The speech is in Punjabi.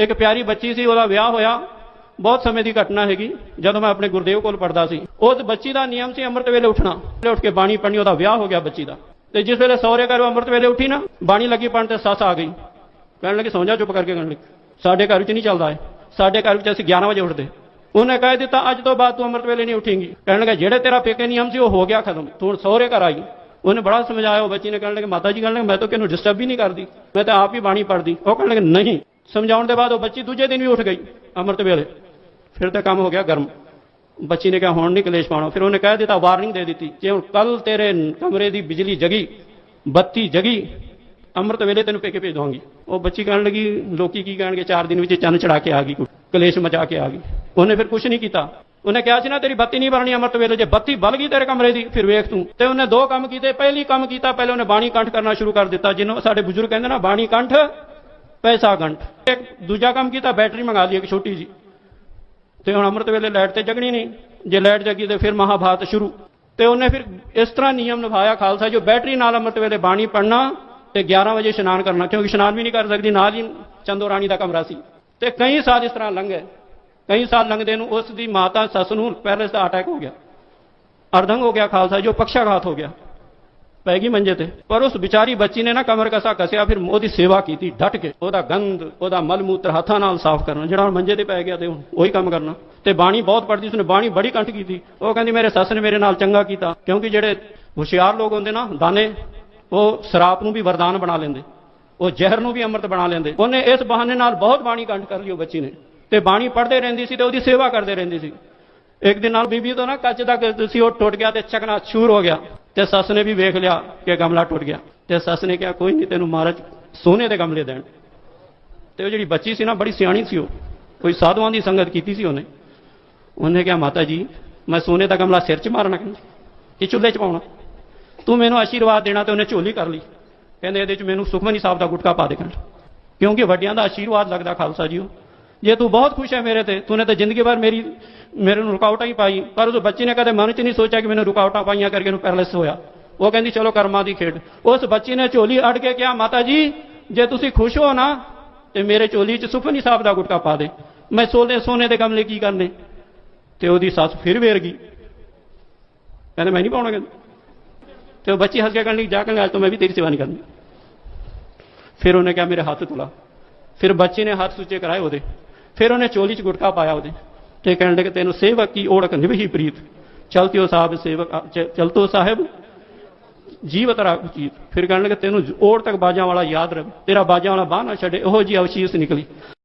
ਇੱਕ ਪਿਆਰੀ ਬੱਚੀ ਸੀ, ਉਹਦਾ ਵਿਆਹ ਹੋਇਆ। ਬਹੁਤ ਸਮੇਂ ਦੀ ਘਟਨਾ ਹੈਗੀ, ਜਦੋਂ ਮੈਂ ਆਪਣੇ ਗੁਰਦੇਵ ਕੋਲ ਪੜਦਾ ਸੀ। ਉਸ ਬੱਚੀ ਦਾ ਨਿਯਮ ਸੀ ਅੰਮ੍ਰਿਤ ਵੇਲੇ ਉੱਠਣਾ। ਉੱਠ ਕੇ ਬਾਣੀ ਪੜਨੀ ਉਹਦਾ ਵਿਆਹ ਹੋ ਗਿਆ ਬੱਚੀ ਦਾ। ਤੇ ਜਿਸ ਵੇਲੇ ਸਹੁਰੇ ਘਰੋਂ ਅੰਮ੍ਰਿਤ ਵੇਲੇ ਉੱਠੀ ਨਾ, ਬਾਣੀ ਲੱਗੀ ਪੜਨ ਤੇ ਸੱਸ ਆ ਗਈ। ਕਹਿਣ ਲੱਗੀ, ਸੌਂ ਜਾ ਚੁੱਪ ਕਰਕੇ ਕਹਿਣ ਲੱਗੀ, ਸਾਡੇ ਘਰ ਵਿੱਚ ਨਹੀਂ ਚੱਲਦਾ ਹੈ ਸਾਡੇ ਘਰ ਵਿੱਚ ਅਸੀਂ 11 ਵਜੇ ਉੱਠਦੇ। ਉਹਨੇ ਕਹਿ ਦਿੱਤਾ, ਅੱਜ ਤੋਂ ਬਾਅਦ ਤੂੰ ਅੰਮ੍ਰਿਤ ਵੇਲੇ ਨਹੀਂ ਉੱਠੇਂਗੀ। ਕਹਿਣ ਲੱਗਾ, ਜਿਹੜੇ ਤੇਰਾ ਪੇਕੇ ਨਿਯਮ ਸੀ, ਉਹ ਹੋ ਗਿਆ ਖਤਮ। ਤੂੰ ਸਹੁਰੇ ਘਰ ਆਈ। ਉਹਨੇ ਬੜਾ ਸਮਝਾਇਆ, ਉਹ ਬੱਚੀ ਨੇ ਕਹਿਣ ਲੱਗੇ, ਮਾਤਾ ਜੀ, ਕਹਿਣ ਲੱਗੇ, ਮੈਂ ਤਾਂ ਕਿਹਨੂੰ ਡਿਸਟਰਬ ਹੀ ਨਹੀਂ ਕਰਦੀ। ਮੈਂ ਤਾਂ ਆਪ ਹੀ ਬਾਣੀ ਪੜਦੀ ਉਹ ਕਹਿਣ ਲੱਗੇ, ਨਹੀਂ ਸਮਝਾਉਣ ਦੇ ਬਾਅਦ ਉਹ ਬੱਚੀ ਦੂਜੇ ਦਿਨ ਵੀ ਉੱਠ ਗਈ ਅੰਮ੍ਰਿਤ ਵੇਲੇ। ਫਿਰ ਤਾਂ ਕੰਮ ਹੋ ਗਿਆ ਗਰਮ। ਬੱਚੀ ਨੇ ਕਿਹਾ, ਹੁਣ ਨਹੀਂ ਕਲੇਸ਼ ਪਾਉਣਾ। ਫਿਰ ਉਹਨੇ ਕਹਿ ਦਿੱਤਾ, ਵਾਰਨਿੰਗ ਦੇ ਦਿੱਤੀ। ਜੇ ਹੁਣ ਕੱਲ ਤੇਰੇ ਕਮਰੇ ਦੀ ਬਿਜਲੀ ਜਗੀ, ਬੱਤੀ ਜਗੀ, ਅੰਮ੍ਰਿਤ ਵੇਲੇ ਤੈਨੂੰ ਪੇਕੇ ਭੇਜ ਦਵਾਂਗੀ। ਉਹ ਬੱਚੀ ਕਹਿਣ ਲੱਗੀ, ਲੋਕੀ ਕੀ ਕਹਿਣਗੇ? ਚਾਰ ਦਿਨ ਵਿੱਚ ਚੰਨ ਚੜਾ ਕੇ ਆ ਗਈ, ਕਲੇਸ਼ ਮਚਾ ਕੇ ਆ ਗਈ। ਉਹਨੇ ਫਿਰ ਕੁਝ ਨਹੀਂ ਕੀਤਾ। ਉਹਨੇ ਕਿਹਾ ਸੀ ਨਾ ਤੇਰੀ ਬੱਤੀ ਨਹੀਂ ਬਲਣੀ ਅੰਮ੍ਰਿਤ ਵੇਲੇ। ਜੇ ਬੱਤੀ ਬਲ ਗਈ ਤੇਰੇ ਕਮਰੇ ਦੀ, ਫਿਰ ਵੇਖ ਤੂੰ। ਤੇ ਉਹਨੇ ਦੋ ਕੰਮ ਕੀਤੇ। ਪਹਿਲੀ ਕੰਮ ਕੀਤਾ, ਪਹਿਲੇ ਉਹਨੇ ਬਾਣੀ ਕੰਠ ਕਰਨਾ ਸ਼ੁਰੂ ਕਰ ਦਿੱਤਾ ਜਿਹਨੂੰ ਸਾਡੇ ਬਜ਼ੁਰਗ ਕਹਿੰਦੇ ਨਾ, ਬਾਣੀ ਕੰਠ ਪੈਸਾ ਕੰਠ ਇੱਕ ਦੂਜਾ ਕੰਮ ਕੀਤਾ ਬੈਟਰੀ ਮੰਗਾ ਲਈ ਇੱਕ ਛੋਟੀ ਜੀ ਤੇ ਹੁਣ ਅੰਮ੍ਰਿਤ ਵੇਲੇ ਲਾਈਟ ਤੇ ਜਗਣੀ ਨਹੀਂ। ਜੇ ਲਾਈਟ ਜਗੀ ਤੇ ਫਿਰ ਮਹਾਭਾਰਤ ਸ਼ੁਰੂ। ਤੇ ਉਹਨੇ ਫਿਰ ਇਸ ਤਰ੍ਹਾਂ ਨਿਯਮ ਨਿਭਾਇਆ ਖਾਲਸਾ, ਜੋ ਬੈਟਰੀ ਨਾਲ ਅੰਮ੍ਰਿਤ ਵੇਲੇ ਬਾਣੀ ਪੜਨਾ ਤੇ 11 ਵਜੇ ਇਸ਼ਨਾਨ ਕਰਨਾ, ਕਿਉਂਕਿ ਇਸ਼ਨਾਨ ਵੀ ਨਹੀਂ ਕਰ ਸਕਦੀ, ਨਾਲ ਹੀ ਚੰਦੋ ਰਾਣੀ ਦਾ ਕਮਰਾ ਸੀ। ਤੇ ਕਈ ਸਾਲ ਇਸ ਤਰ੍ਹਾਂ ਲੰਘੇ। ਕਈ ਸਾਲ ਲੰਘਦੇ ਨੂੰ ਉਸ ਦੀ ਮਾਤਾ, ਸੱਸ ਨੂੰ ਪੈਰਲਿਸ ਦਾ ਅਟੈਕ ਹੋ ਗਿਆ। ਅਰਧੰਗ ਹੋ ਗਿਆ ਖਾਲਸਾ, ਜੋ ਪਕਸ਼ਾਘਾਤ ਹੋ ਗਿਆ। ਪੈ ਗਈ ਮੰਜੇ ਤੇ। ਪਰ ਉਸ ਵਿਚਾਰੀ ਬੱਚੀ ਨੇ ਨਾ ਕਮਰ ਕਸਾ ਕਸਿਆ, ਫਿਰ ਉਹਦੀ ਸੇਵਾ ਕੀਤੀ, ਡਟ ਕੇ। ਉਹਦਾ ਗੰਦ, ਉਹਦਾ ਮਲ ਮੂਤਰ ਹੱਥਾਂ ਨਾਲ ਸਾਫ਼ ਕਰਨਾ, ਜਿਹੜਾ ਹੁਣ ਮੰਜੇ ਤੇ ਪੈ ਗਿਆ ਤੇ ਹੁਣ ਉਹੀ ਕੰਮ ਕਰਨਾ। ਤੇ ਬਾਣੀ ਬਹੁਤ ਪੜਦੀ ਉਸਨੇ ਬਾਣੀ ਬੜੀ ਕੰਠ ਕੀਤੀ। ਉਹ ਕਹਿੰਦੀ, ਮੇਰੇ ਸੱਸ ਨੇ ਮੇਰੇ ਨਾਲ ਚੰਗਾ ਕੀਤਾ। ਕਿਉਂਕਿ ਜਿਹੜੇ ਹੁਸ਼ਿਆਰ ਲੋਕ ਹੁੰਦੇ ਨਾ, ਦਾਨੇ, ਉਹ ਸ਼ਰਾਪ ਨੂੰ ਵੀ ਵਰਦਾਨ ਬਣਾ ਲੈਂਦੇ। ਉਹ ਜ਼ਹਿਰ ਨੂੰ ਵੀ ਅੰਮ੍ਰਿਤ ਬਣਾ ਲੈਂਦੇ। ਉਹਨੇ ਇਸ ਬਹਾਨੇ ਨਾਲ ਬਹੁਤ ਬਾਣੀ ਕੰਠ ਕਰ ਲਈ ਉਹ ਬੱਚੀ ਨੇ। ਤੇ ਬਾਣੀ ਪੜ੍ਹਦੇ ਰਹਿੰਦੀ ਸੀ ਤੇ ਉਹਦੀ ਸੇਵਾ ਕਰਦੇ ਰਹਿੰਦੀ ਸੀ। ਇੱਕ ਦਿਨ ਨਾਲ ਬੀਬੀ ਤੋਂ ਨਾ ਕੱਚ ਦਾ ਸੀ ਉਹ ਟੁੱਟ ਗਿਆ ਤੇ ਚਕਨਾ ਛੂਰ ਹੋ ਗਿਆ। ਤੇ ਸੱਸ ਨੇ ਵੀ ਵੇਖ ਲਿਆ ਕਿ ਗਮਲਾ ਟੁੱਟ ਗਿਆ। ਤੇ ਸੱਸ ਨੇ ਕਿਹਾ, ਕੋਈ ਨਹੀਂ ਤੈਨੂੰ ਮਹਾਰਾਜ ਸੋਨੇ ਦੇ ਗਮਲੇ ਦੇਣ। ਤੇ ਉਹ ਜਿਹੜੀ ਬੱਚੀ ਸੀ ਨਾ, ਬੜੀ ਸਿਆਣੀ ਸੀ ਉਹ। ਕੋਈ ਸਾਧੂਆਂ ਦੀ ਸੰਗਤ ਕੀਤੀ ਸੀ ਉਹਨੇ। ਉਹਨੇ ਕਿਹਾ, ਮਾਤਾ ਜੀ, ਮੈਂ ਸੋਨੇ ਦਾ ਗਮਲਾ ਸਿਰ 'ਚ ਮਾਰਨਾ ਕਹਿੰਦੀ, ਕਿ ਚੁੱਲ੍ਹੇ 'ਚ ਪਾਉਣਾ। ਤੂੰ ਮੈਨੂੰ ਆਸ਼ੀਰਵਾਦ ਦੇਣਾ ਤੇ ਉਹਨੇ ਝੋਲੀ ਕਰ ਲਈ। ਕਹਿੰਦੇ, ਇਹਦੇ 'ਚ ਮੈਨੂੰ ਸੁਖਮਨੀ ਸਾਹਿਬ ਦਾ ਗੁਟਕਾ ਪਾ ਦੇ ਕਹਿੰਦਾ। ਕਿਉਂਕਿ ਵੱਡਿਆਂ ਦਾ ਆਸ਼ੀਰਵਾਦ ਲੱਗਦਾ ਖਾਲਸਾ ਜੀਓ। ਜੇ ਤੂੰ ਬਹੁਤ ਖੁਸ਼ ਹੈ ਮੇਰੇ ਤੇ ਤੂੰ ਨੇ ਤਾਂ ਜ਼ਿੰਦਗੀ ਭਰ ਮੇਰੀ ਮੇਰੇ ਨੂੰ ਰੁਕਾਵਟਾਂ ਹੀ ਪਾਈ ਪਰ ਉਸ ਬੱਚੀ ਨੇ ਕਦੇ ਮਨ 'ਚ ਨਹੀਂ ਸੋਚਿਆ ਕਿ ਮੈਨੂੰ ਰੁਕਾਵਟਾਂ ਪਾਈਆਂ ਕਰਕੇ ਇਹਨੂੰ ਪੈਰਲਿਸ ਹੋਇਆ ਉਹ ਕਹਿੰਦੀ ਚਲੋ ਕਰਮਾਂ ਦੀ ਖੇਡ ਉਸ ਬੱਚੀ ਨੇ ਝੋਲੀ ਅੜ ਕੇ ਕਿਹਾ ਮਾਤਾ ਜੀ ਜੇ ਤੁਸੀਂ ਖੁਸ਼ ਹੋ ਨਾ ਤੇ ਮੇਰੇ ਝੋਲੀ 'ਚ ਸੁਖਮਨੀ ਸਾਹਿਬ ਦਾ ਗੁਟਕਾ ਪਾ ਦੇ ਮੈਂ ਸੋਨੇ ਸੋਨੇ ਦੇ ਗਮਲੇ ਕੀ ਕਰਨੇ ਤੇ ਉਹਦੀ ਸੱਸ ਫਿਰ ਵੇਰ ਗਈ ਕਹਿੰਦੇ ਮੈਂ ਨਹੀਂ ਪਾਉਣਾ ਕਹਿੰਦੇ ਤੇ ਉਹ ਬੱਚੀ ਹੱਸ ਕੇ ਕਹਿਣ ਲੱਗੀ ਜਾ ਕੇ ਅੱਜ ਤੋਂ ਮੈਂ ਵੀ ਤੇਰੀ ਸੇਵਾ ਨਹੀਂ ਕਰਨੀ ਫਿਰ ਉਹਨੇ ਕਿਹਾ ਮੇਰੇ ਹੱਥ ਤੁਲਾ ਫਿਰ ਬੱਚੀ ਨੇ ਹੱਥ ਸੁੱਚੇ ਕਰਾਏ ਉਹਦੇ ਫਿਰ ਉਹਨੇ ਚੋਲੀ 'ਚ ਗੁਟਕਾ ਪਾਇਆ ਉਹਦੇ। ਤੇ ਕਹਿਣ ਲੱਗੇ, ਤੈਨੂੰ ਸੇਵਕ ਕੀ ਓੜਕ ਨਿਭਹੀ ਪ੍ਰੀਤ? ਚਲਤਿਓ ਸਾਹਿਬ ਸੇਵਕ ਚ- ਚਲਤੋ ਸਾਹਿਬ, ਜੀਵਤ ਰਾਖ ਚੀਤ ਫਿਰ ਕਹਿਣ ਲੱਗੇ, ਤੈਨੂੰ ਓੜ ਤੱਕ ਬਾਜਾਂ ਵਾਲਾ ਯਾਦ ਰਵੇ ਤੇਰਾ ਬਾਜਾਂ ਵਾਲਾ ਬਾਹ ਨਾ ਛੱਡੇ ਉਹੋ ਜੀ ਅਵਸ਼ੀਸ਼ ਨਿਕਲੀ।